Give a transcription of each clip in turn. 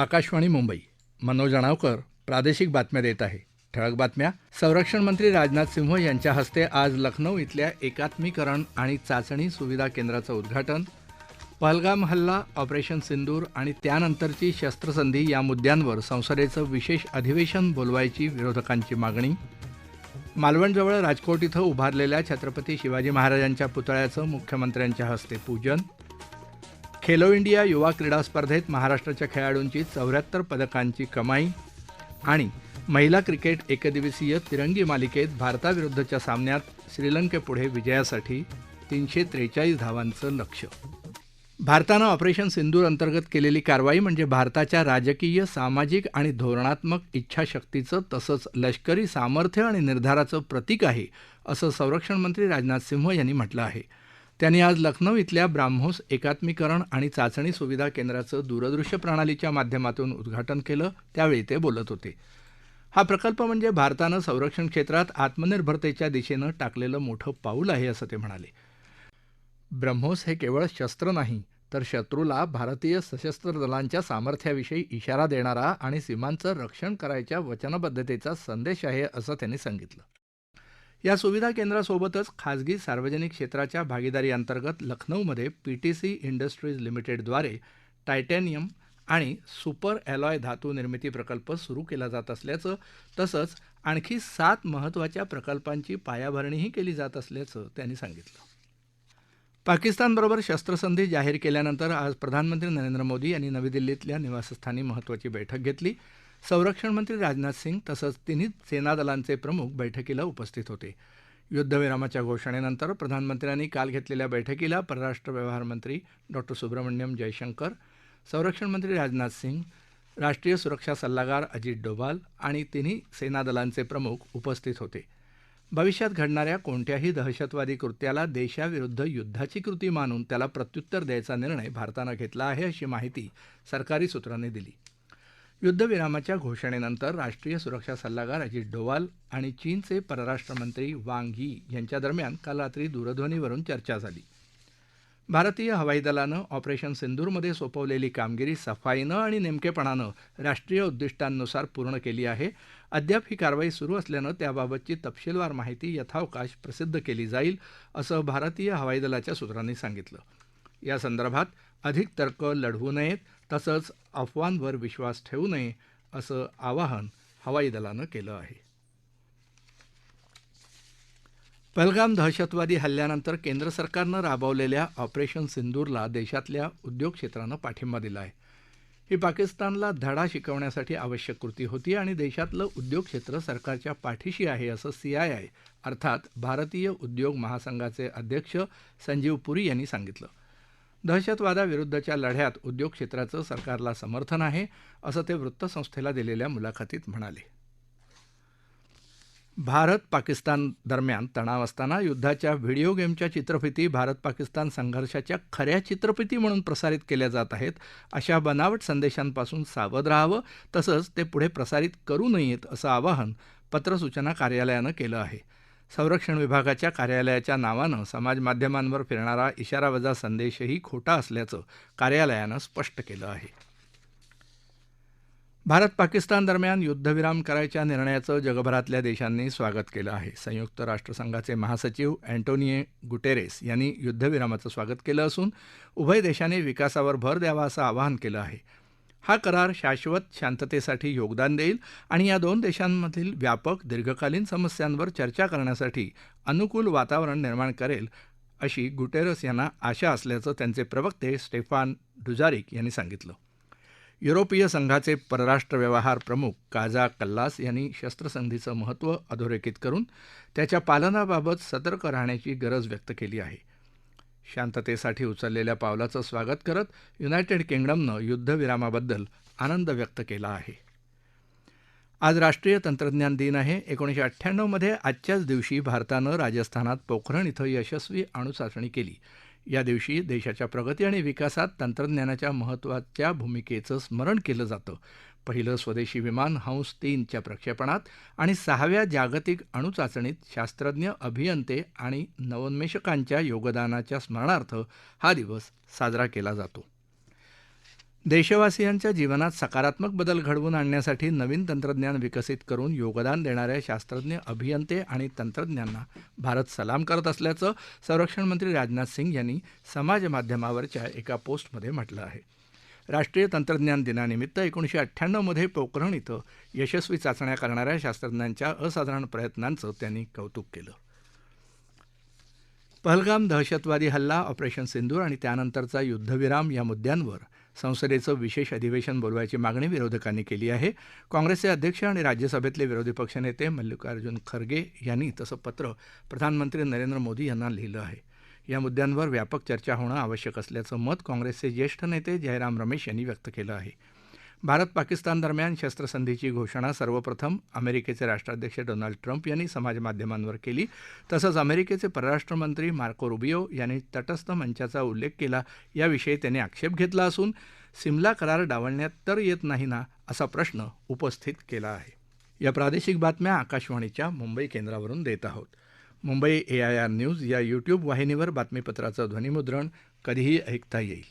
आकाशवाणी मुंबई. मनोज अणावकर प्रादेशिक बातम्या देत आहे. ठळक बातम्या. संरक्षण मंत्री राजनाथ सिंह यांच्या हस्ते आज लखनौ इथल्या एकात्मीकरण आणि चाचणी सुविधा केंद्राचं उद्घाटन पहलगाम हल्ला ऑपरेशन सिंदूर आणि त्यानंतरची शस्त्रसंधी या मुद्द्यांवर संसदेचं विशेष अधिवेशन बोलवायची विरोधकांची मागणी मालवणजवळ राजकोट इथं उभारलेल्या छत्रपती शिवाजी महाराजांच्या पुतळ्याचं मुख्यमंत्र्यांच्या हस्ते पूजन खेलो इंडिया युवा क्रीडा स्पर्धेत महाराष्ट्राच्या खेळाडूंची चौऱ्याहत्तर पदकांची कमाई आणि महिला क्रिकेट एकदिवसीय तिरंगी मालिकेत भारताविरुद्धच्या सामन्यात श्रीलंकेपुढे विजयासाठी तीनशे त्रेचाळीस धावांचं लक्ष भारतानं ऑपरेशन सिंदूर अंतर्गत केलेली कारवाई म्हणजे भारताच्या राजकीय सामाजिक आणि धोरणात्मक इच्छाशक्तीचं तसंच लष्करी सामर्थ्य आणि निर्धाराचं प्रतीक आहे असं संरक्षण मंत्री राजनाथ सिंह यांनी म्हटलं आहे. त्यांनी आज लखनौ इथल्या ब्राह्मोस एकात्मीकरण आणि चाचणी सुविधा केंद्राचं दूरदृश्य प्रणालीच्या माध्यमातून उद्घाटन केलं त्यावेळी ते बोलत होते. हा प्रकल्प म्हणजे भारतानं संरक्षण क्षेत्रात आत्मनिर्भरतेच्या दिशेनं टाकलेलं मोठं पाऊल आहे असं ते म्हणाले. ब्रह्मोस हे केवळ शस्त्र नाही तर शत्रूला भारतीय सशस्त्र दलांच्या सामर्थ्याविषयी इशारा देणारा आणि सीमांचं रक्षण करायच्या वचनबद्धतेचा संदेश आहे असं त्यांनी सांगितलं. या सुविधा केंद्रासोबतच खाजगी सार्वजनिक क्षेत्राच्या भागीदारी अंतर्गत लखनौमध्ये पीटीसी इंडस्ट्रीज लिमिटेडद्वारे टायटॅनियम आणि सुपर ॲलॉय धातू निर्मिती प्रकल्प सुरू केला जात असल्याचं तसंच आणखी सात महत्त्वाच्या प्रकल्पांची पायाभरणीही केली जात असल्याचं त्यांनी सांगितलं. पाकिस्तानबरोबर शस्त्रसंधी जाहीर केल्यानंतर आज प्रधानमंत्री नरेंद्र मोदी यांनी नवी दिल्लीतल्या निवासस्थानी महत्त्वाची बैठक घेतली. संरक्षण मंत्री राजनाथ सिंग तसंच तिन्ही सेनादलांचे प्रमुख बैठकीला उपस्थित होते. युद्धविरामाच्या घोषणेनंतर प्रधानमंत्र्यांनी काल घेतलेल्या बैठकीला परराष्ट्र व्यवहार मंत्री डॉक्टर सुब्रमण्यम जयशंकर संरक्षण मंत्री राजनाथ सिंग राष्ट्रीय सुरक्षा सल्लागार अजित डोभाल आणि तिन्ही सेनादलांचे प्रमुख उपस्थित होते. भविष्यात घडणाऱ्या कोणत्याही दहशतवादी कृत्याला देशाविरुद्ध युद्धाची कृती मानून त्याला प्रत्युत्तर द्यायचा निर्णय भारतानं घेतला आहे अशी माहिती सरकारी सूत्रांनी दिली. युद्धविरामाच्या घोषणेनंतर राष्ट्रीय सुरक्षा सल्लागार अजित डोवाल आणि चीनचे परराष्ट्रमंत्री वांग यी यांच्या दरम्यान काल रात्री दूरध्वनीवरून चर्चा झाली. भारतीय हवाई दलानं ऑपरेशन सिंदूरमध्ये सोपवलेली कामगिरी सफाईनं आणि नेमकेपणानं राष्ट्रीय उद्दिष्टांनुसार पूर्ण केली आहे. अद्याप ही कारवाई सुरू असल्यानं त्याबाबतची तपशीलवार माहिती यथावकाश प्रसिद्ध केली जाईल असं भारतीय हवाई दलाच्या सूत्रांनी सांगितलं. या संदर्भात अधिक तर्क लढवू नयेत तसंच अफवांवर विश्वास ठेवू नये असं आवाहन हवाई दलानं केलं आहे. पहलगाम दहशतवादी हल्ल्यानंतर केंद्र सरकारनं राबवलेल्या ऑपरेशन सिंदूरला देशातल्या उद्योग क्षेत्रानं पाठिंबा दिला आहे ही पाकिस्तानला धडा शिकवण्यासाठी आवश्यक कृती होती आणि देशातलं उद्योग क्षेत्र सरकारच्या पाठीशी आहे असं सीआयआय अर्थात भारतीय उद्योग महासंघाचे अध्यक्ष संजीव पुरी यांनी सांगितलं. दहशतवादाविरुद्धच्या लढ्यात उद्योग क्षेत्राचं सरकारला समर्थन आहे असं ते वृत्तसंस्थेला दिलेल्या मुलाखतीत म्हणाले. भारत पाकिस्तान दरम्यान तणाव असताना युद्धाच्या व्हिडिओ गेमच्या चित्रफिती भारत पाकिस्तान संघर्षाच्या खऱ्या चित्रफिती म्हणून प्रसारित केल्या जात आहेत अशा बनावट संदेशांपासून सावध राहावं तसंच ते पुढे प्रसारित करू नयेत असं आवाहन पत्रसूचना कार्यालयानं केलं आहे. संरक्षण विभागाच्या कार्यालयाच्या नावानं समाजमाध्यमांवर फिरणारा इशारावजा संदेशही खोटा असल्याचं कार्यालयानं स्पष्ट केलं आहे. भारत पाकिस्तान दरम्यान युद्धविराम करायच्या निर्णयाचं जगभरातल्या देशांनी स्वागत केलं आहे. संयुक्त राष्ट्रसंघाचे महासचिव अँटोनिए गुटेरेस यांनी युद्धविरामाचं स्वागत केलं असून उभय देशांनी विकासावर भर द्यावा असं आवाहन केलं आहे. हा करार शाश्वत शांततेसाठी योगदान देईल आणि या दोन देशांमधील व्यापक दीर्घकालीन समस्यांवर चर्चा करण्यासाठी अनुकूल वातावरण निर्माण करेल अशी गुटेरस यांना आशा असल्याचं त्यांचे प्रवक्ते स्टेफान डुजारिक यांनी सांगितलं. युरोपीय संघाचे परराष्ट्र व्यवहार प्रमुख काजा कल्लास यांनी शस्त्रसंधीचं महत्त्व अधोरेखित करून त्याच्या पालनाबाबत सतर्क राहण्याची गरज व्यक्त केली आहे. शांततेसाठी उचललेल्या पावलाचं स्वागत करत युनायटेड किंगडमनं युद्धविरामाबद्दल आनंद व्यक्त केला आहे. आज राष्ट्रीय तंत्रज्ञान दिन आहे. एकोणीसशे अठ्ठ्याण्णवमध्ये आजच्याच दिवशी भारतानं राजस्थानात पोखरण इथं यशस्वी अणुचाचणी केली. या दिवशी देशाच्या प्रगती आणि विकासात तंत्रज्ञानाच्या महत्त्वाच्या भूमिकेचं स्मरण केलं जातं. पहिलं स्वदेशी विमान हंस तीनच्या प्रक्षेपणात आणि सहाव्या जागतिक अणुचाचणीत शास्त्रज्ञ अभियंते आणि नवोन्मेषकांच्या योगदानाच्या स्मरणार्थ हा दिवस साजरा केला जातो. देशवासियांच्या जीवनात सकारात्मक बदल घडवून आणण्यासाठी नवीन तंत्रज्ञान विकसित करून योगदान देणाऱ्या शास्त्रज्ञ अभियंते आणि तंत्रज्ञांना भारत सलाम करत असल्याचं संरक्षण मंत्री राजनाथ सिंग यांनी समाजमाध्यमावरच्या एका पोस्टमध्ये म्हटलं आहे. राष्ट्रीय तंत्रज्ञान दिनानिमित्त एकोणीसशे अठ्ठ्याण्णवमध्ये पोखरण इथं यशस्वी चाचण्या करणाऱ्या शास्त्रज्ञांच्या असाधारण प्रयत्नांचं त्यांनी कौतुक केलं. पहलगाम दहशतवादी हल्ला ऑपरेशन सिंदूर आणि त्यानंतरचा युद्धविराम या मुद्द्यांवर संसदेचं विशेष अधिवेशन बोलवायची मागणी विरोधकांनी केली आहे. काँग्रेसचे अध्यक्ष आणि राज्यसभेतले विरोधी पक्षनेते मल्लिकार्जुन खरगे यांनी तसं पत्र प्रधानमंत्री नरेंद्र मोदी यांना लिहिलं आहे. या मुद्द्यांवर व्यापक चर्चा होणं आवश्यक असल्याचं मत काँग्रेसचे ज्येष्ठ नेते जयराम रमेश यांनी व्यक्त केलं आहे. भारत पाकिस्तान दरम्यान शस्त्रसंधीची घोषणा सर्वप्रथम अमेरिकेचे राष्ट्राध्यक्ष डोनाल्ड ट्रम्प यांनी समाजमाध्यमांवर केली. तसंच अमेरिकेचे परराष्ट्र मंत्री मार्को रुबियो यांनी तटस्थ मंचाचा उल्लेख केला. याविषयी त्यांनी आक्षेप घेतला असून सिमला करार डावलण्यात तर येत नाही ना असा प्रश्न उपस्थित केला आहे. या प्रादेशिक बातम्या आकाशवाणीच्या मुंबई केंद्रावरून देत आहोत. Mumbai A I R news या यूट्यूब वाहिनीवर बातमीपत्राचं ध्वनिमुद्रण कधीही ऐकता येईल.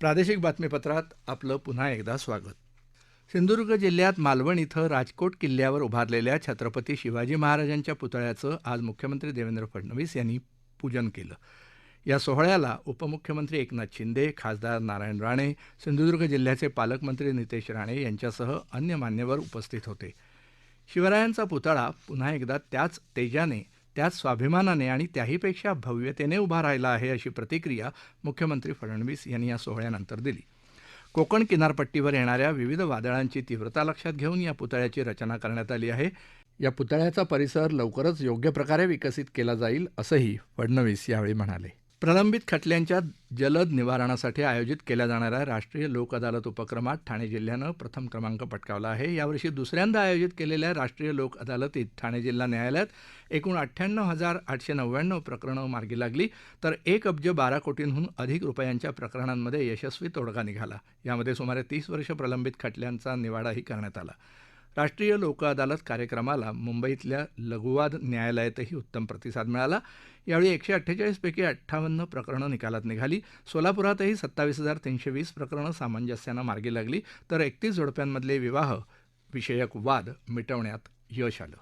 प्रादेशिक बातमीपत्रात आपलं पुन्हा एकदा स्वागत. सिंधुदुर्ग जिल्ह्यात मालवण इथं राजकोट किल्ल्यावर उभारलेल्या छत्रपती शिवाजी महाराजांच्या पुतळ्याचं आज मुख्यमंत्री देवेंद्र फडणवीस यांनी पूजन केलं. या सोहळ्याला उपमुख्यमंत्री एकनाथ शिंदे खासदार नारायण राणे सिंधुदुर्ग जिल्ह्याचे पालकमंत्री नितेश राणे यांच्यासह अन्य मान्यवर उपस्थित होते. शिवरायांचा पुतळा पुन्हा एकदा त्याच तेजाने त्याच स्वाभिमानाने आणि त्याहीपेक्षा भव्यतेने उभा राहिला आहे अशी प्रतिक्रिया मुख्यमंत्री फडणवीस यांनी या सोहळ्यानंतर दिली. कोकण किनारपट्टीवर येणाऱ्या विविध वादळांची तीव्रता लक्षात घेऊन या पुतळ्याची रचना करण्यात आली आहे. या पुतळ्याचा परिसर लवकरच योग्य प्रकारे विकसित केला जाईल असंही फडणवीस यावेळी म्हणाले. प्रलंबित खटल्यांच्या जलद निवारणासाठी आयोजित केल्या जाणाऱ्या राष्ट्रीय लोक अदालत उपक्रमात ठाणे जिल्ह्यानं प्रथम क्रमांक पटकावला आहे. यावर्षी दुसऱ्यांदा आयोजित केलेल्या राष्ट्रीय लोक अदालतीत ठाणे जिल्हा न्यायालयात एकूण अठ्ठ्याण्णव हजार आठशे नव्याण्णव प्रकरणं मार्गी लागली तर एक अब्ज बारा कोटींहून अधिक रुपयांच्या प्रकरणांमध्ये यशस्वी तोडगा निघाला. यामध्ये सुमारे तीस वर्ष प्रलंबित खटल्यांचा निवाडाही करण्यात आला. राष्ट्रीय लोक अदालत कार्यक्रमाला मुंबईतल्या लघुवाद न्यायालयातही उत्तम प्रतिसाद मिळाला. यावेळी एकशे अठ्ठेचाळीसपैकी अठ्ठावन्न प्रकरणं निकालात निघाली. सोलापुरातही सत्तावीस हजार तीनशे वीस प्रकरणं सामंजस्यानं मार्गी लागली. तर एकतीस जोडप्यांमधले विवाह विषयक वाद मिटवण्यात यश आलं.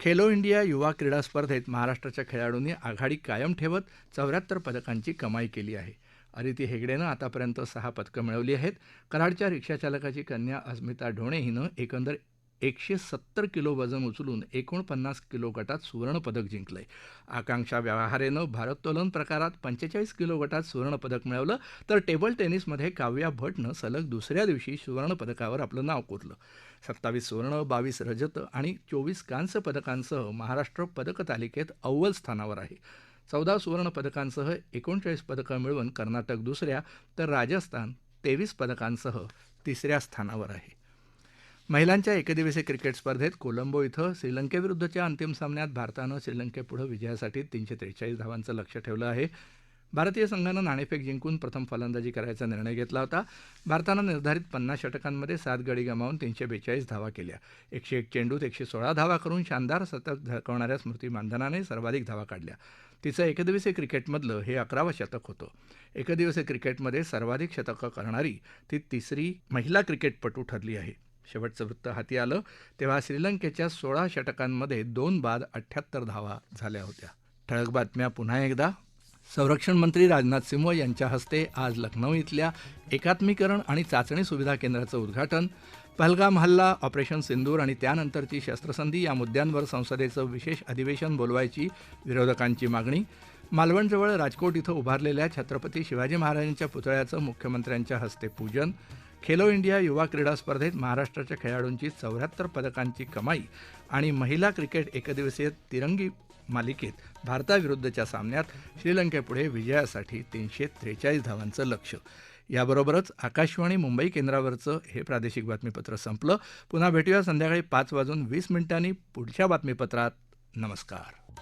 खेलो इंडिया युवा क्रीडा स्पर्धेत महाराष्ट्राच्या खेळाडूंनी आघाडी कायम ठेवत चौऱ्याहत्तर पदकांची कमाई केली आहे. अदिती हेगडेनं आतापर्यंत सहा पदकं मिळवली आहेत. कराडच्या रिक्षाचालकाची कन्या अस्मिता ढोणे हिनं एकंदर एकशे सत्तर किलो वजन उचलून एकोणपन्नास किलो गटात सुवर्णपदक जिंकलंय. आकांक्षा व्यवहारेनं भारोत्तोलन प्रकारात पंचेचाळीस किलो गटात सुवर्णपदक मिळवलं तर टेबल टेनिसमध्ये काव्या भटनं सलग दुसऱ्या दिवशी सुवर्णपदकावर आपलं नाव कोरलं. सत्तावीस सुवर्ण बावीस रजत आणि चोवीस कांस्य पदकांसह महाराष्ट्र पदक तालिकेत अव्वल स्थानावर आहे. चौदा सुवर्ण पदकांसह एकोणचाळीस पदकं मिळवून कर्नाटक दुसऱ्या तर राजस्थान तेवीस पदकांसह तिसऱ्या स्थानावर आहे. महिलांच्या एकदिवसीय क्रिकेट स्पर्धेत कोलंबो इथं श्रीलंकेविरुद्धच्या अंतिम सामन्यात भारतानं श्रीलंकेपुढं विजयासाठी तीनशे त्रेचाळीस धावांचं लक्ष ठेवलं आहे. भारतीय संघानं नाणेफेक जिंकून प्रथम फलंदाजी करायचा निर्णय घेतला होता. भारतानं निर्धारित पन्नास षटकांमध्ये सात गडी गमावून तीनशे बेचाळीस धावा केल्या. एकशे एक चेंडूत एकशे सोळा धावा करून शानदार शतक झळकवणाऱ्या स्मृती मानधनाने सर्वाधिक धावा काढल्या. तिचं एकदिवसीय क्रिकेटमधलं हे अकरावं शतक होतं. एकदिवसीय क्रिकेटमध्ये सर्वाधिक शतकं करणारी ती तिसरी महिला क्रिकेटपटू ठरली आहे. शेवटचं वृत्त हाती आलं तेव्हा श्रीलंकेच्या सोळा षटकांमध्ये दोन बाद अठ्ठ्याहत्तर धावा झाल्या होत्या. ठळक बातम्या पुन्हा एकदा. संरक्षण मंत्री राजनाथ सिंह यांच्या हस्ते आज लखनौ इथल्या एकात्मीकरण आणि चाचणी सुविधा केंद्राचं उद्घाटन. पहलगाम हल्ला ऑपरेशन सिंदूर आणि त्यानंतरची शस्त्रसंधी या मुद्द्यांवर संसदेचं विशेष अधिवेशन बोलवायची विरोधकांची मागणी. मालवणजवळ राजकोट इथं उभारलेल्या छत्रपती शिवाजी महाराजांच्या पुतळ्याचं मुख्यमंत्र्यांच्या हस्ते पूजन. खेलो इंडिया युवा क्रीडा स्पर्धेत महाराष्ट्राच्या खेळाडूंची चौऱ्याहत्तर पदकांची कमाई आणि महिला क्रिकेट एकदिवसीय तिरंगी मालिकेत भारताविरुद्धच्या सामन्यात श्रीलंकेपुढे विजयासाठी तीनशे त्रेचाळीस धावांचं लक्ष याबरोबरच आकाशवाणी मुंबई केंद्रावरचं हे प्रादेशिक बातमीपत्र संपलं. पुन्हा भेटूया संध्याकाळी पाच वाजून वीस मिनिटांनी पुढच्या बातमीपत्रात. नमस्कार.